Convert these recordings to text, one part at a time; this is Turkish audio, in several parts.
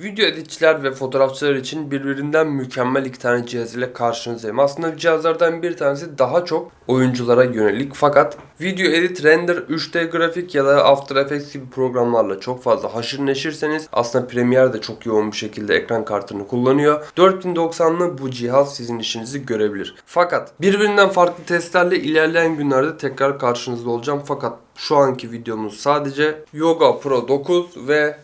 Video editçiler ve fotoğrafçılar için birbirinden mükemmel iki tane cihaz ile karşınızdayım. Aslında cihazlardan bir tanesi daha çok oyunculara yönelik fakat video edit, render, 3D grafik ya da After Effects gibi programlarla çok fazla haşır neşirseniz aslında Premiere de çok yoğun bir şekilde ekran kartını kullanıyor. 4090'lı bu cihaz sizin işinizi görebilir. Fakat birbirinden farklı testlerle ilerleyen günlerde tekrar karşınızda olacağım. Fakat şu anki videomuz sadece Yoga Pro 9 ve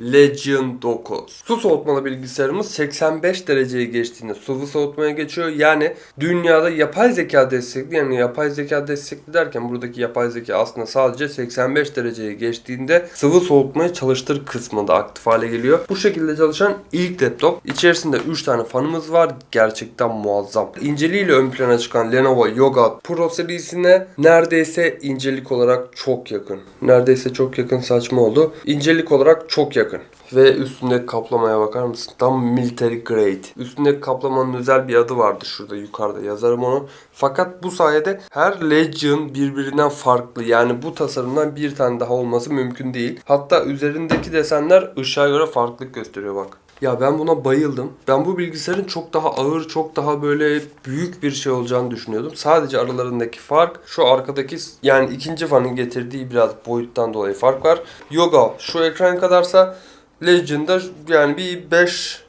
Legion 9. Su soğutmalı bilgisayarımız 85 dereceyi geçtiğinde sıvı soğutmaya geçiyor. Yani dünyada yapay zeka destekli yani yapay zeka destekli derken buradaki yapay zeka aslında sadece 85 dereceyi geçtiğinde sıvı soğutmayı çalıştır kısmında aktif hale geliyor. Bu şekilde çalışan ilk laptop. İçerisinde 3 tane fanımız var. Gerçekten muazzam. İnceliğiyle ön plana çıkan Lenovo Yoga Pro serisine neredeyse incelik olarak çok yakın. Neredeyse çok yakın saçma oldu. İncelik olarak çok yakın. Ve üstündeki kaplamaya bakar mısın? Tam military grade. Üstündeki kaplamanın özel bir adı vardı şurada yukarıda yazarım onu. Fakat bu sayede her Legion birbirinden farklı. Yani bu tasarımdan bir tane daha olması mümkün değil. Hatta üzerindeki desenler ışığa göre farklılık gösteriyor bak. Ya ben buna bayıldım. Ben bu bilgisayarın çok daha ağır, çok daha böyle büyük bir şey olacağını düşünüyordum. Sadece aralarındaki fark şu arkadaki yani ikinci fanın getirdiği biraz boyuttan dolayı fark var. Yoga şu ekran kadarsa Legend'da yani bir 5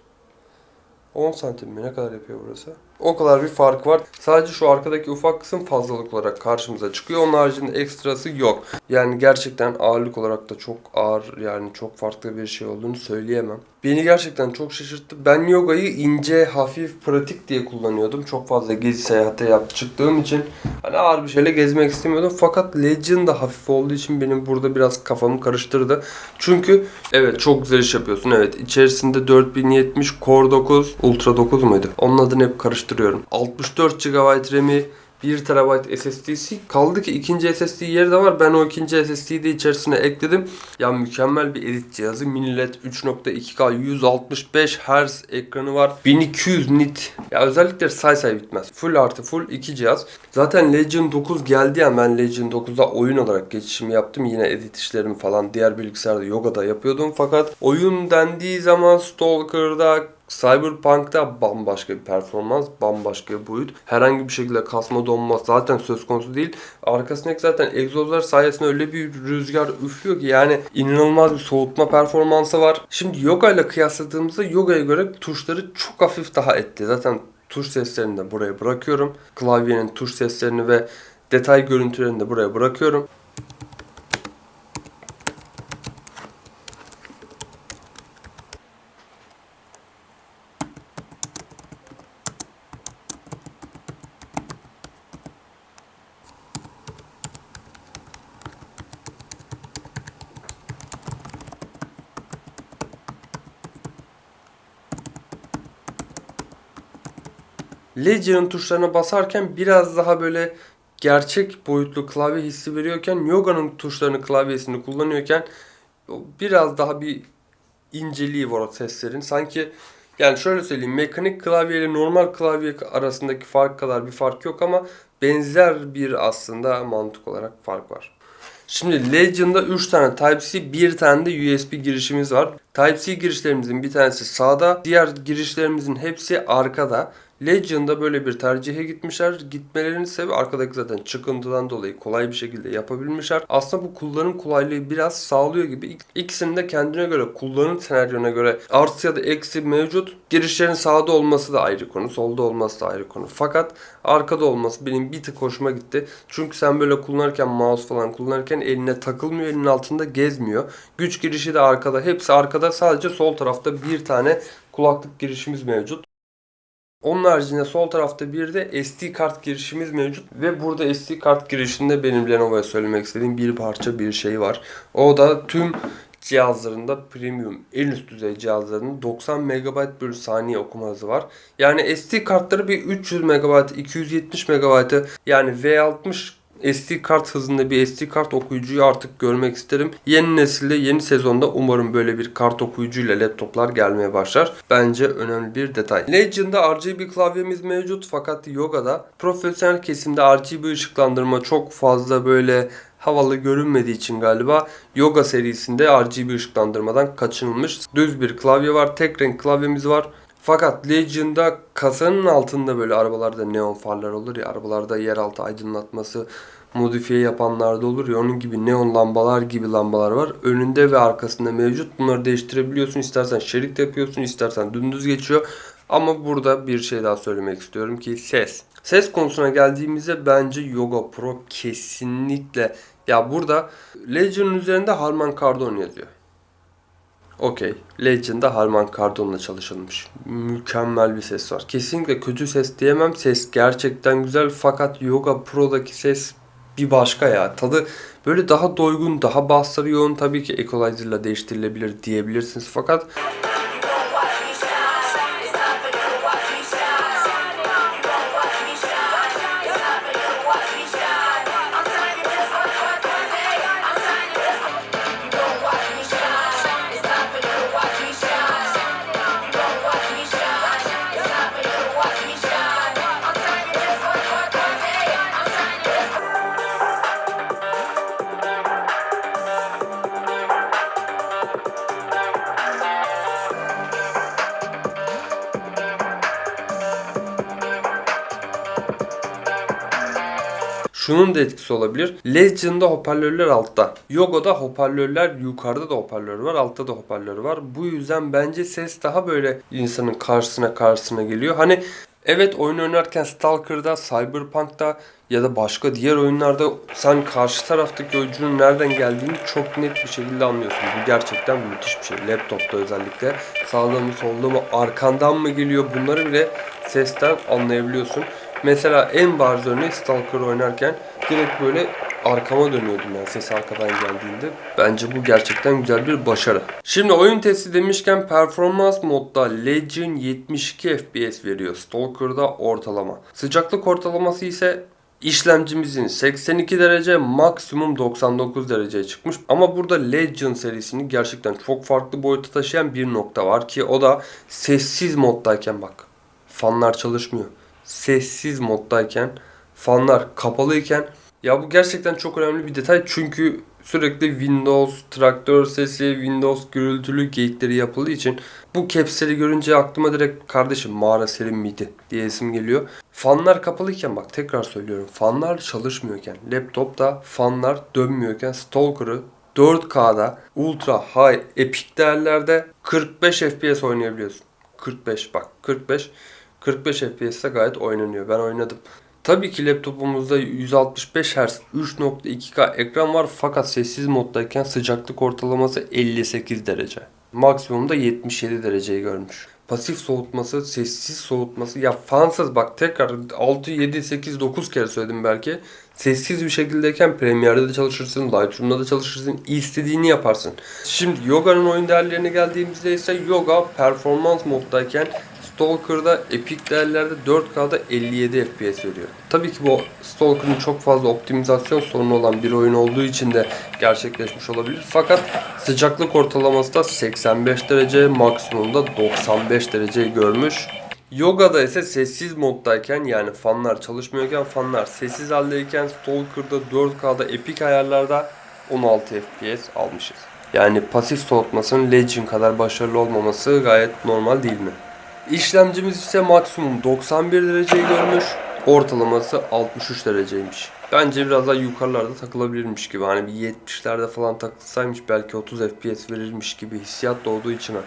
10 santim mi ne kadar yapıyor burası? O kadar bir fark var. Sadece şu arkadaki ufak kısım fazlalık olarak karşımıza çıkıyor. Onun haricinde ekstrası yok. Yani gerçekten ağırlık olarak da çok ağır yani çok farklı bir şey olduğunu söyleyemem. Beni gerçekten çok şaşırttı. Ben yogayı ince, hafif, pratik diye kullanıyordum. Çok fazla gezi seyahate yap çıktığım için hani ağır bir şeyle gezmek istemiyordum. Fakat Legend da hafif olduğu için benim burada biraz kafamı karıştırdı. Çünkü evet çok güzel iş yapıyorsun. Evet içerisinde 4070 Core 9, Ultra 9 muydu? Onun adını hep karıştırıyorum. 64 GB RAM'i 1 TB SSD'si kaldı ki ikinci SSD yeri de var. Ben o ikinci SSD'yi de içerisine ekledim. Ya mükemmel bir edit cihazı. Mini LED 3.2K 165 Hz ekranı var. 1200 nit. Ya özellikle say say bitmez. Full artı full iki cihaz. Zaten Legion 9 geldi an ben Legion 9'a oyun olarak geçişimi yaptım. Yine edit işlerimi falan diğer bilgisayarda Yoga'da yapıyordum. Fakat oyun dendiği zaman Stalker'da Cyberpunk'ta bambaşka bir performans, bambaşka bir boyut. Herhangi bir şekilde kasma donma zaten söz konusu değil. Arkasındaki zaten egzozlar sayesinde öyle bir rüzgar üflüyor ki yani inanılmaz bir soğutma performansı var. Şimdi yoga ile kıyasladığımızda yogaya göre tuşları çok hafif daha etti. Zaten tuş seslerini de buraya bırakıyorum. Klavyenin tuş seslerini ve detay görüntülerini de buraya bırakıyorum. Legion'ın tuşlarına basarken biraz daha böyle gerçek boyutlu klavye hissi veriyorken Yoga'nın tuşlarını klavyesini kullanıyorken biraz daha bir inceliği var o seslerin. Sanki yani şöyle söyleyeyim mekanik klavye ile normal klavye arasındaki fark kadar bir fark yok ama benzer bir aslında mantık olarak fark var. Şimdi Legend'da 3 tane Type-C, bir tane de USB girişimiz var. Type-C girişlerimizin bir tanesi sağda, diğer girişlerimizin hepsi arkada. Legend'da böyle bir tercihe gitmişler. Gitmelerinin sebebi arkadaki zaten çıkıntıdan dolayı kolay bir şekilde yapabilmişler. Aslında bu kullanım kolaylığı biraz sağlıyor gibi. İk- İkisinin de kendine göre kullanım senaryona göre artı ya da eksi mevcut. Girişlerin sağda olması da ayrı konu, solda olması da ayrı konu. Fakat arkada olması benim bir tık hoşuma gitti. Çünkü sen böyle kullanırken mouse falan kullanırken eline takılmıyor, elinin altında gezmiyor. Güç girişi de arkada, hepsi arkada. Sadece sol tarafta bir tane kulaklık girişimiz mevcut. Onun haricinde sol tarafta bir de SD kart girişimiz mevcut ve burada SD kart girişinde benim Lenovo'ya söylemek istediğim bir parça bir şey var. O da tüm cihazlarında premium en üst düzey cihazlarının 90 MB bölü saniye okuma hızı var. Yani SD kartları bir 300 MB, 270 MB yani V60 SD kart hızında bir SD kart okuyucuyu artık görmek isterim. Yeni nesilde yeni sezonda umarım böyle bir kart okuyucuyla laptoplar gelmeye başlar. Bence önemli bir detay. Legend'da RGB klavyemiz mevcut fakat Yoga'da profesyonel kesimde RGB ışıklandırma çok fazla böyle havalı görünmediği için galiba Yoga serisinde RGB ışıklandırmadan kaçınılmış. Düz bir klavye var. Tek renk klavyemiz var. Fakat Legend'da kasanın altında böyle arabalarda neon farlar olur ya arabalarda yeraltı aydınlatması modifiye yapanlarda olur ya onun gibi neon lambalar gibi lambalar var. Önünde ve arkasında mevcut. Bunları değiştirebiliyorsun. İstersen şerit yapıyorsun, istersen dümdüz geçiyor. Ama burada bir şey daha söylemek istiyorum ki ses. Ses konusuna geldiğimizde bence Yoga Pro kesinlikle ya burada Legend'ın üzerinde Harman Kardon yazıyor. Okey. Legend'da Harman Kardon'la çalışılmış. Mükemmel bir ses var. Kesinlikle kötü ses diyemem. Ses gerçekten güzel fakat Yoga Pro'daki ses bir başka ya. Tadı böyle daha doygun, daha bassları yoğun. Tabii ki equalizer'la değiştirilebilir diyebilirsiniz fakat Şunun da etkisi olabilir. Legend'da hoparlörler altta. Yoga'da hoparlörler yukarıda da hoparlör var, altta da hoparlör var. Bu yüzden bence ses daha böyle insanın karşısına karşısına geliyor. Hani Evet oyun oynarken Stalker'da, Cyberpunk'ta ya da başka diğer oyunlarda sen karşı taraftaki oyuncunun nereden geldiğini çok net bir şekilde anlıyorsun. Bu gerçekten müthiş bir şey. Laptopta özellikle sağda mı solda mı arkandan mı geliyor bunları bile sesten anlayabiliyorsun. Mesela en bariz örneği Stalker oynarken direkt böyle arkama dönüyordum yani ses arkadan geldiğinde. Bence bu gerçekten güzel bir başarı. Şimdi oyun testi demişken performans modda Legend 72 FPS veriyor. Stalker'da ortalama. Sıcaklık ortalaması ise İşlemcimizin 82 derece maksimum 99 dereceye çıkmış. Ama burada Legend serisini gerçekten çok farklı boyuta taşıyan bir nokta var ki o da sessiz moddayken bak. Fanlar çalışmıyor. Sessiz moddayken fanlar kapalıyken ya bu gerçekten çok önemli bir detay çünkü sürekli Windows traktör sesi, Windows gürültülü geyikleri yapıldığı için bu capsleri görünce aklıma direkt kardeşim mağara serin miydi diye isim geliyor. Fanlar kapalıyken bak tekrar söylüyorum fanlar çalışmıyorken laptopta fanlar dönmüyorken Stalker'ı 4K'da ultra high epic değerlerde 45 FPS oynayabiliyorsun. 45 bak 45 45 FPS'te gayet oynanıyor. Ben oynadım. Tabii ki laptopumuzda 165 Hz 3.2K ekran var fakat sessiz moddayken sıcaklık ortalaması 58 derece. Maksimumda 77 dereceyi görmüş. Pasif soğutması, sessiz soğutması ya fansız bak tekrar 6, 7, 8, 9 kere söyledim belki. Sessiz bir şekildeyken Premiere'de de çalışırsın, Lightroom'da da çalışırsın, istediğini yaparsın. Şimdi Yoga'nın oyun değerlerine geldiğimizde ise Yoga performans moddayken Stalker'da epik değerlerde 4K'da 57 FPS veriyor. Tabii ki bu Stalker'ın çok fazla optimizasyon sorunu olan bir oyun olduğu için de gerçekleşmiş olabilir. Fakat sıcaklık ortalaması da 85 derece, maksimumda 95 dereceyi görmüş. Yoga'da ise sessiz moddayken yani fanlar çalışmıyorken fanlar sessiz haldeyken Stalker'da 4K'da epik ayarlarda 16 FPS almışız. Yani pasif soğutmasının Legend kadar başarılı olmaması gayet normal değil mi? İşlemcimiz ise maksimum 91 dereceyi görmüş. Ortalaması 63 dereceymiş. Bence biraz daha yukarılarda takılabilirmiş gibi. Hani bir 70'lerde falan takılsaymış belki 30 FPS verirmiş gibi hissiyat doğduğu içime.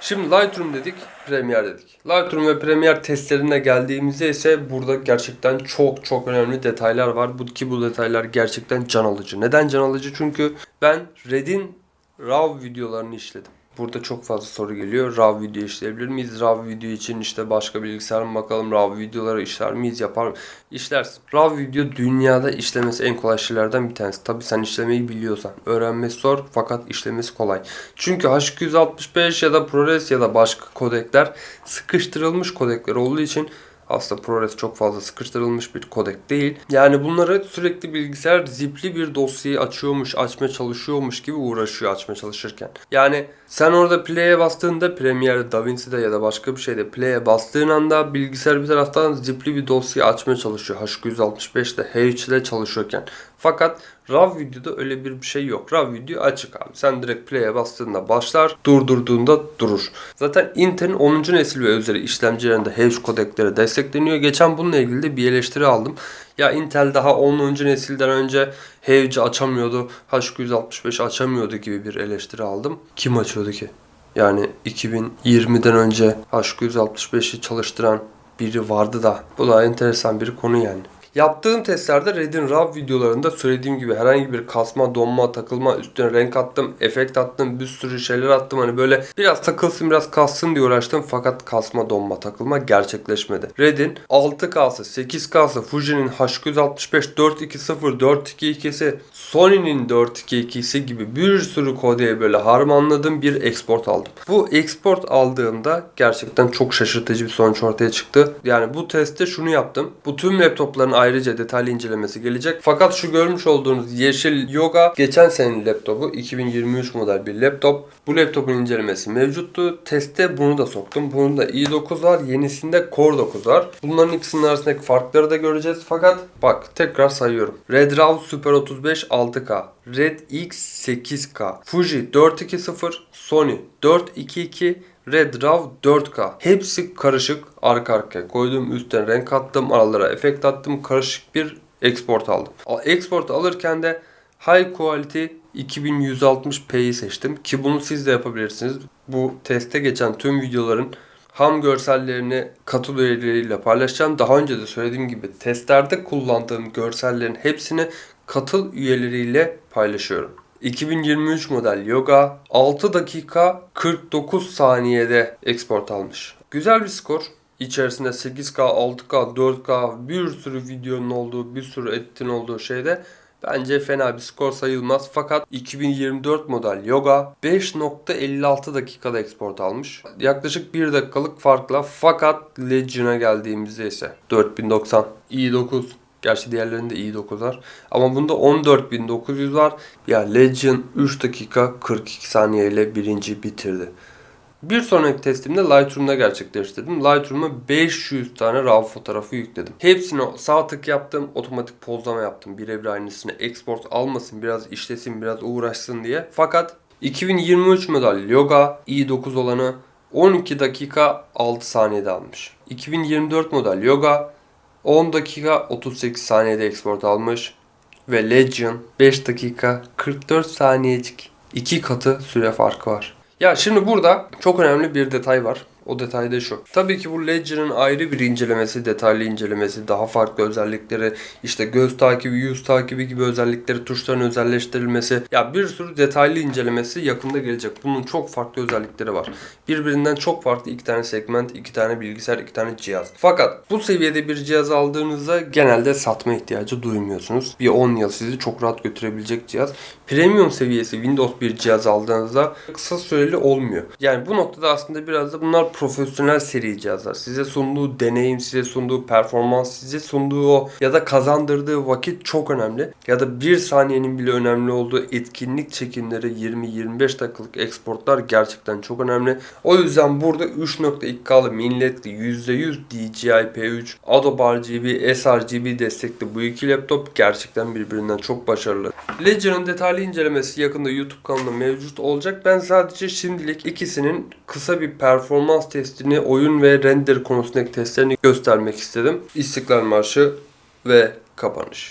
Şimdi Lightroom dedik, Premiere dedik. Lightroom ve Premiere testlerine geldiğimizde ise burada gerçekten çok çok önemli detaylar var. Bu ki bu detaylar gerçekten can alıcı. Neden can alıcı? Çünkü ben Red'in RAW videolarını işledim. Burada çok fazla soru geliyor. RAW video işleyebilir miyiz? RAW video için işte başka bilgisayar mı bakalım? RAW videoları işler miyiz? Yapar mı? İşlersin. RAW video dünyada işlemesi en kolay şeylerden bir tanesi. Tabi sen işlemeyi biliyorsan. Öğrenmesi zor fakat işlemesi kolay. Çünkü H265 ya da ProRes ya da başka kodekler sıkıştırılmış kodekler olduğu için aslında ProRes çok fazla sıkıştırılmış bir kodek değil. Yani bunları sürekli bilgisayar zipli bir dosyayı açıyormuş, açmaya çalışıyormuş gibi uğraşıyor açmaya çalışırken. Yani sen orada play'e bastığında Premiere, DaVinci'de ya da başka bir şeyde play'e bastığın anda bilgisayar bir taraftan zipli bir dosyayı açmaya çalışıyor. H265'de H ile çalışıyorken. Fakat RAW videoda öyle bir şey yok. RAW video açık abi. Sen direkt play'e bastığında başlar, durdurduğunda durur. Zaten Intel'in 10. nesil ve üzeri işlemcilerinde H kodekleri destekleniyor. Geçen bununla ilgili de bir eleştiri aldım. Ya Intel daha 10. nesilden önce H açamıyordu, H265 açamıyordu gibi bir eleştiri aldım. Kim açıyordu ki? Yani 2020'den önce H265'i çalıştıran biri vardı da. Bu da enteresan bir konu yani. Yaptığım testlerde Red'in RAW videolarında söylediğim gibi herhangi bir kasma, donma, takılma, üstüne renk attım, efekt attım, bir sürü şeyler attım. Hani böyle biraz takılsın, biraz kassın diye uğraştım. Fakat kasma, donma, takılma gerçekleşmedi. Red'in 6K'sı, 8K'sı, Fuji'nin H265 420, 422'si, Sony'nin 422'si gibi bir sürü kodeye böyle harmanladığım bir export aldım. Bu export aldığımda gerçekten çok şaşırtıcı bir sonuç ortaya çıktı. Yani bu testte şunu yaptım. Bu tüm laptopların ayrıca detaylı incelemesi gelecek. Fakat şu görmüş olduğunuz yeşil Yoga geçen senenin laptopu 2023 model bir laptop. Bu laptopun incelemesi mevcuttu. Teste bunu da soktum. Bunun da i9 var. Yenisinde Core 9 var. Bunların ikisinin arasındaki farkları da göreceğiz. Fakat bak tekrar sayıyorum. Red RAW Super 35 6K. Red X 8K. Fuji 420. Sony 422. Red RAW 4K. Hepsi karışık arka arkaya koydum. Üstten renk attım. Aralara efekt attım. Karışık bir export aldım. Export alırken de High Quality 2160p'yi seçtim. Ki bunu siz de yapabilirsiniz. Bu teste geçen tüm videoların ham görsellerini katıl üyeleriyle paylaşacağım. Daha önce de söylediğim gibi testlerde kullandığım görsellerin hepsini katıl üyeleriyle paylaşıyorum. 2023 model Yoga 6 dakika 49 saniyede export almış. Güzel bir skor. İçerisinde 8K, 6K, 4K bir sürü videonun olduğu, bir sürü editin olduğu şeyde bence fena bir skor sayılmaz. Fakat 2024 model Yoga 5.56 dakikada export almış. Yaklaşık 1 dakikalık farkla fakat Legion'a geldiğimizde ise 4090 i9 Gerçi diğerlerinde i9 var. Ama bunda 14900 var. Ya Legion 3 dakika 42 saniye ile birinci bitirdi. Bir sonraki testimde Lightroom'da gerçekleştirdim. Lightroom'a 500 tane RAW fotoğrafı yükledim. Hepsini sağ tık yaptım. Otomatik pozlama yaptım. Birebir aynısını export almasın, biraz işlesin, biraz uğraşsın diye. Fakat 2023 model Yoga i9 olanı 12 dakika 6 saniyede almış. 2024 model Yoga 10 dakika 38 saniyede export almış. Ve Legion 5 dakika 44 saniyecik. iki katı süre farkı var. Ya şimdi burada çok önemli bir detay var. O detay da şu. Tabii ki bu Ledger'ın ayrı bir incelemesi, detaylı incelemesi, daha farklı özellikleri, işte göz takibi, yüz takibi gibi özellikleri, tuşların özelleştirilmesi. Ya bir sürü detaylı incelemesi yakında gelecek. Bunun çok farklı özellikleri var. Birbirinden çok farklı iki tane segment, iki tane bilgisayar, iki tane cihaz. Fakat bu seviyede bir cihaz aldığınızda genelde satma ihtiyacı duymuyorsunuz. Bir 10 yıl sizi çok rahat götürebilecek cihaz. Premium seviyesi Windows bir cihaz aldığınızda kısa süreli olmuyor. Yani bu noktada aslında biraz da bunlar profesyonel seri cihazlar. Size sunduğu deneyim, size sunduğu performans, size sunduğu o ya da kazandırdığı vakit çok önemli. Ya da bir saniyenin bile önemli olduğu etkinlik çekimleri 20-25 dakikalık exportlar gerçekten çok önemli. O yüzden burada 3.2K'lı milletli %100 DJI P3, Adobe RGB, sRGB destekli bu iki laptop gerçekten birbirinden çok başarılı. Ledger'ın detaylı incelemesi yakında YouTube kanalında mevcut olacak. Ben sadece şimdilik ikisinin kısa bir testini, oyun ve render konusundaki testlerini göstermek istedim. İstiklal Marşı ve kapanış.